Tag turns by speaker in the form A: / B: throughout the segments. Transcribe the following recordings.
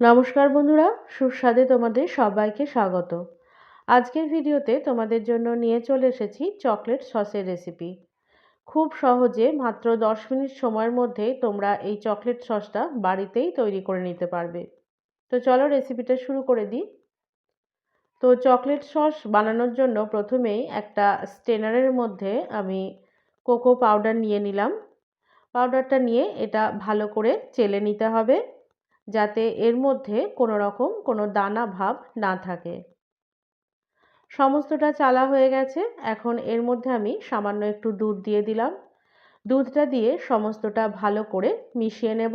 A: নমস্কার বন্ধুরা, সুস্বাদে তোমাদের সবাইকে স্বাগত। আজকের ভিডিওতে তোমাদের জন্য নিয়ে চলে এসেছি চকলেট সসের রেসিপি। খুব সহজে মাত্র দশ মিনিট সময়ের মধ্যেই তোমরা এই চকলেট সসটা বাড়িতেই তৈরি করে নিতে পারবে। তো চলো রেসিপিটা শুরু করে দিই। তো চকলেট সস বানানোর জন্য প্রথমেই একটা স্টেনারের মধ্যে আমি কোকো পাউডার নিয়ে নিলাম। পাউডারটা নিয়ে এটা ভালো করে চেলে নিতে হবে। যাতে এর মধ্যে কোনো রকম কোনো দানা ভাব না থাকে। সমস্তটা চালা হয়ে গেছে। এখন এর মধ্যে আমি সামান্য একটু দুধ দিয়ে দিলাম। দুধটা দিয়ে সমস্তটা ভালো করে মিশিয়ে নেব।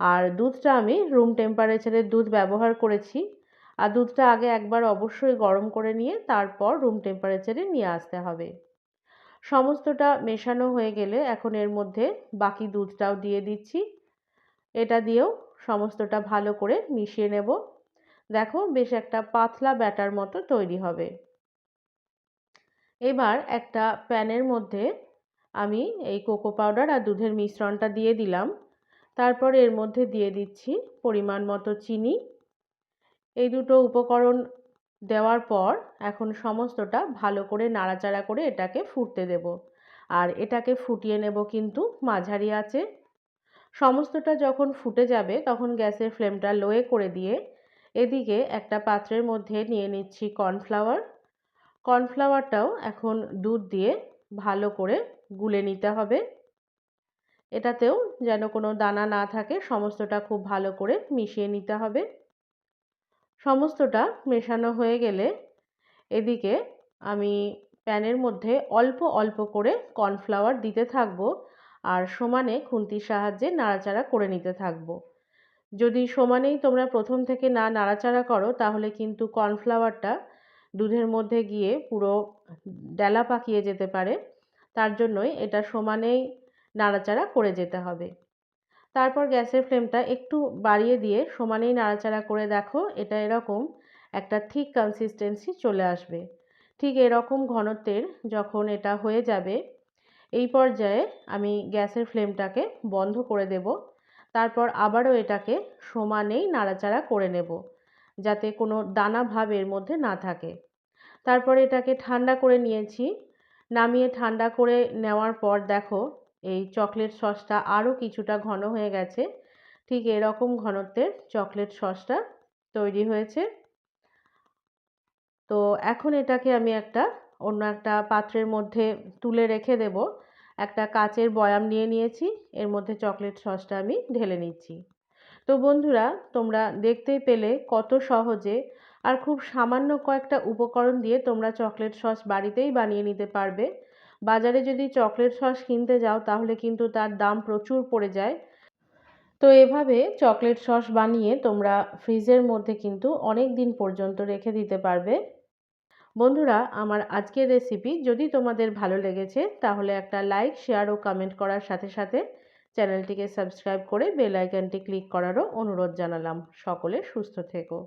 A: আর দুধটা আমি রুম টেম্পারেচারের দুধ ব্যবহার করেছি। আর দুধটা আগে একবার অবশ্যই গরম করে নিয়ে তারপর রুম টেম্পারেচারে নিয়ে আসতে হবে। সমস্তটা মেশানো হয়ে গেলে এখন এর মধ্যে বাকি দুধটাও দিয়ে দিচ্ছি। এটা দিয়েও সমস্তটা ভালো করে মিশিয়ে নেব। দেখো বেশ একটা পাতলা ব্যাটার মতো তৈরি হবে। এবার একটা প্যানের মধ্যে আমি এই কোকো পাউডার আর দুধের মিশ্রণটা দিয়ে দিলাম। তারপর এর মধ্যে দিয়ে দিচ্ছি পরিমাণ মতো চিনি। এই দুটো উপকরণ দেওয়ার পর এখন সমস্তটা ভালো করে নাড়াচাড়া করে এটাকে ফুটতে দেব। আর এটাকে ফুটিয়ে নেব কিন্তু মাঝারি আছে সমস্তটা যখন ফুটে যাবে, তখন গ্যাসের ফ্লেমটা লোয়ে করে দিয়ে এদিকে একটা পাত্রের মধ্যে নিয়ে নিচ্ছি কর্নফ্লাওয়ার কর্নফ্লাওয়ারটাও এখন দুধ দিয়ে ভালো করে গুলে নিতে হবে। এটাতেও যেন কোনো দানা না থাকে, সমস্তটা খুব ভালো করে মিশিয়ে নিতে হবে। সমস্তটা মেশানো হয়ে গেলে এদিকে আমি প্যানের মধ্যে অল্প অল্প করে কর্নফ্লাওয়ার দিতে থাকব। আর সমানে খুন্তির সাহায্যে নাড়াচাড়া করে নিতে থাকব। যদি সমানেই তোমরা প্রথম থেকে না নাড়াচাড়া করো, তাহলে কিন্তু কর্নফ্লাওয়ারটা দুধের মধ্যে গিয়ে পুরো ডেলা পাকিয়ে যেতে পারে। তার জন্যই এটা সমানেই নাড়াচাড়া করে যেতে হবে। তারপর গ্যাসের ফ্লেমটা একটু বাড়িয়ে দিয়ে সমানেই নাড়াচাড়া করে দেখো, এটা এরকম একটা থিক কনসিস্টেন্সি চলে আসবে। ঠিক এরকম ঘনত্বের যখন এটা হয়ে যাবে এই পর্যায়ে আমি গ্যাসের ফ্লেমটাকে বন্ধ করে দেব। তারপর আবারও এটাকে সমানেই নাড়াচাড়া করে নেব, যাতে কোনো দানা ভাব এর মধ্যে না থাকে। তারপর এটাকে ঠান্ডা করে নিয়েছি। নামিয়ে ঠান্ডা করে নেওয়ার পর দেখো, এই চকলেট সসটা আরও কিছুটা ঘন হয়ে গেছে। ঠিক এরকম ঘনত্বের চকলেট সসটা তৈরি হয়েছে। তো এখন এটাকে আমি একটা অন্য একটা পাত্রের মধ্যে তুলে রেখে দেব। একটা কাচের বয়াম নিয়ে নিয়েছি, এর মধ্যে চকলেট সসটা আমি ঢেলে নিচ্ছি। তো বন্ধুরা, তোমরা দেখতেই পেলে কত সহজে আর খুব সামান্য কয়েকটা উপকরণ দিয়ে তোমরা চকলেট সস বাড়িতেই বানিয়ে নিতে পারবে। বাজারে যদি চকলেট সস কিনতে যাও, তাহলে কিন্তু তার দাম প্রচুর পড়ে যায়। তো এভাবে চকলেট সস বানিয়ে তোমরা ফ্রিজের মধ্যে কিন্তু অনেক দিন পর্যন্ত রেখে দিতে পারবে। বন্ধুরা, আমার আজকের রেসিপি যদি তোমাদের ভালো লেগেছে, তাহলে একটা লাইক শেয়ার ও কমেন্ট করার সাথে সাথে চ্যানেলটিকে সাবস্ক্রাইব করে বেল আইকনটি ক্লিক করারও অনুরোধ জানালাম। সকলে সুস্থ থেকো।